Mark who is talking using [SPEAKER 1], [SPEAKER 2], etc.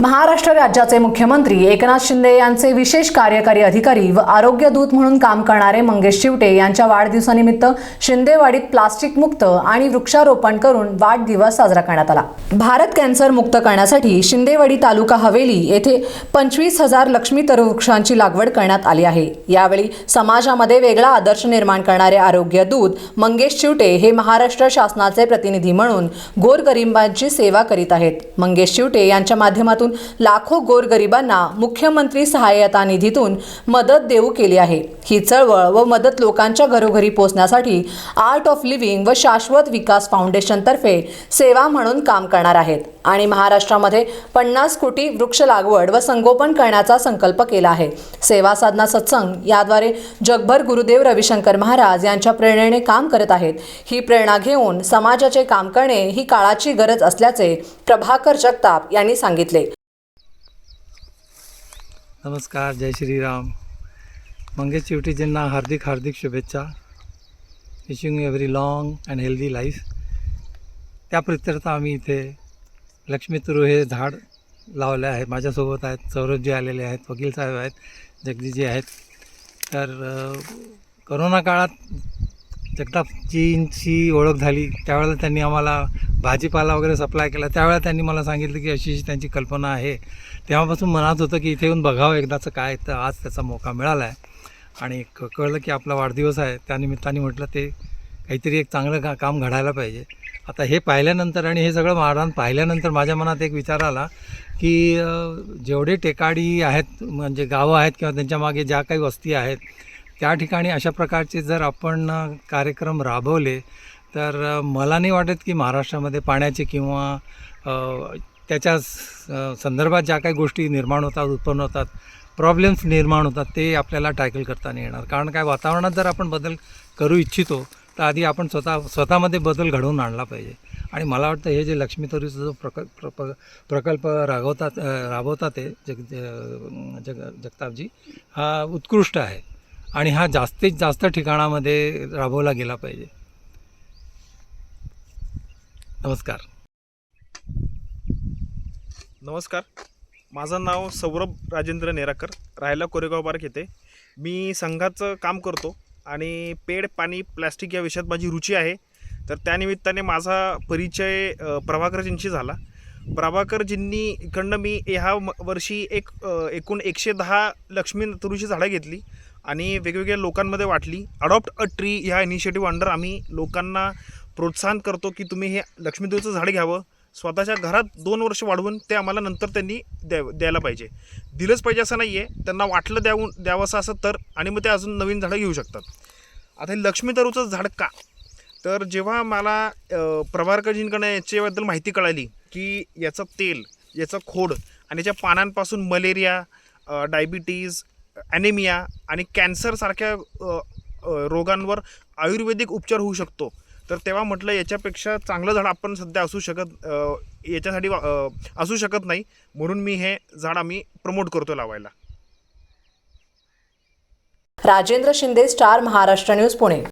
[SPEAKER 1] महाराष्ट्र राज्याचे मुख्यमंत्री एकनाथ शिंदे यांचे विशेष कार्यकारी अधिकारी व आरोग्य दूत म्हणून काम करणारे मंगेश शिवटे यांच्या वाढदिवसानिमित्त शिंदेवाडीत प्लास्टिक मुक्त आणि वृक्षारोपण करून वाढदिवस साजरा करण्यात आला. भारत कॅन्सर मुक्त करण्यासाठी शिंदेवाडी तालुका हवेली येथे पंचवीस हजार लक्ष्मी वृक्षांची लागवड करण्यात आली आहे. यावेळी समाजामध्ये वेगळा आदर्श निर्माण करणारे आरोग्य दूत मंगेश शिवटे हे महाराष्ट्र शासनाचे प्रतिनिधी म्हणून गोरगरिबांची सेवा करीत आहेत. मंगेश शिवटे यांच्या माध्यमातून लाखो गोरगरिबांना मुख्यमंत्री सहाय्यता निधीतून मदत देऊ केली आहे. ही चळवळ व मदत लोकांच्या घरोघरी पोहोचण्यासाठी आर्ट ऑफ लिव्हिंग व शाश्वत विकास फाउंडेशनतर्फे सेवा म्हणून काम करणार आहेत आणि महाराष्ट्रामध्ये पन्नास कोटी वृक्ष लागवड व संगोपन करण्याचा संकल्प केला आहे. सेवा साधना सत्संग याद्वारे जगभर गुरुदेव रविशंकर महाराज यांच्या प्रेरणेने काम करत आहेत. ही प्रेरणा घेऊन समाजाचे काम करणे ही काळाची गरज असल्याचे प्रभाकर जगताप यांनी सांगितले.
[SPEAKER 2] नमस्कार जय श्रीराम. मंगेश चिवटीजींना हार्दिक हार्दिक शुभेच्छा. Wishing every long and healthy life त्या प्रित्यर्थ आम्ही इथे लक्ष्मी तुरू हे झाड लावले आहे माझ्यासोबत आहेत सौरभजी आलेले आहेत वकील साहेब आहेत जगदीजी आहेत. तर करोना काळात जगतापजींची ओळख झाली. त्यावेळेला त्यांनी आम्हाला भाजीपाला वगैरे सप्लाय केला. त्यावेळेला त्यांनी मला सांगितलं की अशी अशी त्यांची कल्पना आहे. तेव्हापासून मनात होतं की इथे येऊन बघावं एकदाचं काय तर आज त्याचा मौका मिळाला आहे आणि क कळलं की आपला वाढदिवस आहे. त्यानिमित्ताने म्हटलं ते काहीतरी एक चांगलं का काम घडायला पाहिजे. आता हे पाहिल्यानंतर आणि हे सगळं मारहाण पाहिल्यानंतर माझ्या मनात एक विचार आला की जेवढे टेकाडी आहेत म्हणजे गावं आहेत किंवा त्यांच्या मागे ज्या काही वस्ती आहेत त्या ठिकाणी अशा प्रकारचे जर आपण कार्यक्रम राबवले तर मला नाही वाटत की महाराष्ट्रामध्ये पाण्याचे किंवा त्याच्या संदर्भात ज्या काही गोष्टी निर्माण होतात उत्पन्न होतात प्रॉब्लेम्स निर्माण होतात ते आपल्याला टॅकल करता नाही येणार. कारण काय वातावरणात जर आपण बदल करू इच्छितो तर आधी आपण स्वतः स्वतःमध्ये बदल घडवून आणला पाहिजे. आणि मला वाटतं हे जे लक्ष्मी तरुचा जो प्रकल्प प्रप प्रकल्प राबवतात राबवतात ते जग जग जगतापजी हा उत्कृष्ट आहे. आणि हा जास्तीत जास्त ठिकाणामध्ये राबवला गेला पाहिजे. नमस्कार.
[SPEAKER 3] नमस्कार. माझं नाव सौरभ राजेंद्र नेराकर राहायला कोरेगाव पार्क येथे. मी संघाचं काम करतो आणि पेड पाणी प्लॅस्टिक या विषयात माझी रुची आहे. तर त्यानिमित्ताने माझा परिचय प्रभाकरजींशी झाला. प्रभाकरजींनी इकडनं मी ह्या म- वर्षी एक एकूण एकशे दहा लक्ष्मी तुरीची झाडं घेतली आणि वेगवेगळ्या लोकांमध्ये वाटली. अडॉप्ट अ ट्री ह्या इनिशिएटिव्ह अंडर आम्ही लोकांना प्रोत्साहन करतो की तुम्ही हे लक्ष्मी झाड घ्यावं. स्वतःच्या घरात दोन वर्ष वाढवून ते आम्हाला नंतर त्यांनी द्याव द्यायला पाहिजे. दिलंच पाहिजे असं नाही आहे त्यांना वाटलं द्यावून द्यावंसं असं तर आणि मग ते अजून नवीन झाडं घेऊ शकतात. आता हे लक्ष्मीतरूचं झाड का? तर जेव्हा मला अ, याच्याबद्दल माहिती कळाली की याचं तेल याचं खोड आणि याच्या पानांपासून मलेरिया डायबिटीज ॲनेमिया आणि कॅन्सरसारख्या रोगांवर आयुर्वेदिक उपचार होऊ शकतो. तर तेव्हा म्हटलं याच्यापेक्षा चांगलं झाड आपण सध्या असू शकत याच्यासाठी असू शकत नाही. म्हणून मी हे झाड आम्ही प्रमोट करतो लावायला.
[SPEAKER 1] Rajendra Shinde star Maharashtra news Pune.